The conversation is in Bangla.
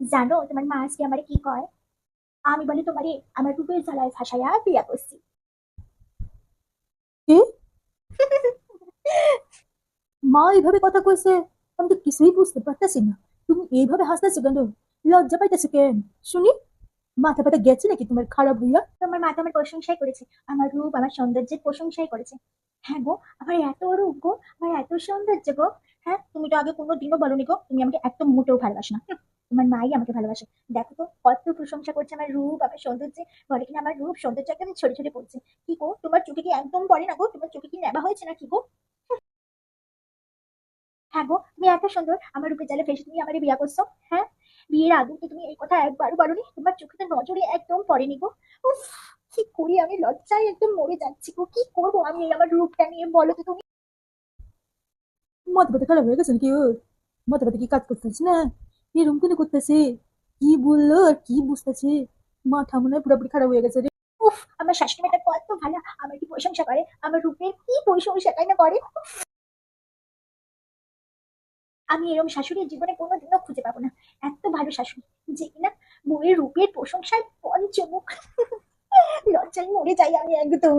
জানো তোমার মা আজকে আমারে কি কয়? আমি বলি তোমারে আমার রূপের জ্বালায় ভাসায়া বিয়া করছি। কি? মা এইভাবে কথা কইছে? আমি তো কিছুই বুঝতে পারতেছি না। তুমি এইভাবে হাসতেছো কেন? লজ্জা পাইতেছো কেন? শুনি। মাথা পাতা গেছে নাকি তোমার খারাপ হইয়া? তোমার মা তো আমার প্রশংসাই করেছে। আমার রূপ আমার সৌন্দর্যের প্রশংসাই করেছে। হ্যাঁ গো আমার এত রূপ গো আমার এত সৌন্দর্য গো। হ্যাঁ তুমি তো আগে কোনো দিনও বলনি গো তুমি আমাকে একদম মোটেও ভালোবাসো না। হুঁ, তোমার মাই আমাকে ভালোবাসে। দেখো তো কত প্রশংসা করছে আমার রূপ আমার সৌন্দর্যে। বলে কিনা আমার রূপ সৌন্দর্য একদম ছড়ে ছড়ে পড়ছে। কি গো তোমার চোখে কি একদম পড়ে না গো? তোমার চোখে কি নেবা হয়েছে না কি গো? হ্যাঁ গো তুমি এত সুন্দর। আমার রূপে জালে ফেসে তুমি আমার বিয়া করছ হ্যাঁ? বিয়ের আগে তো তুমি এই কথা একবারও বলনি। তোমার চোখে তো নজরে একদম পড়েনি গো। কি করি আমি? লজ্জায় একদম মরে যাচ্ছি গো। কি করব আমি এই আমার রূপটা নিয়ে বলো তো তুমি? মাথা পাতা খারাপ হয়ে গেছে নাকি ওর? মাথা পাতা কি কাজ করতেছে না? এরকম কেন করতেছে? কি বলল? আর কি বুঝতেছে? মাথা মনে হয় পুরোপুরি খারাপ হয়ে গেছে রে। উফ, আমার শাশুড়ি কত ভালো, আমার কি প্রশংসা করে? আমার রূপের কি না করে? আমি এরকম শাশুড়ির জীবনে কোনোদিনও খুঁজে পাবো না। এত ভালো শাশুড়ি যে কিনা বউয়ের রূপের প্রশংসায় পঞ্চমুখ। লজ্জায় মরে যাই আমি একদম।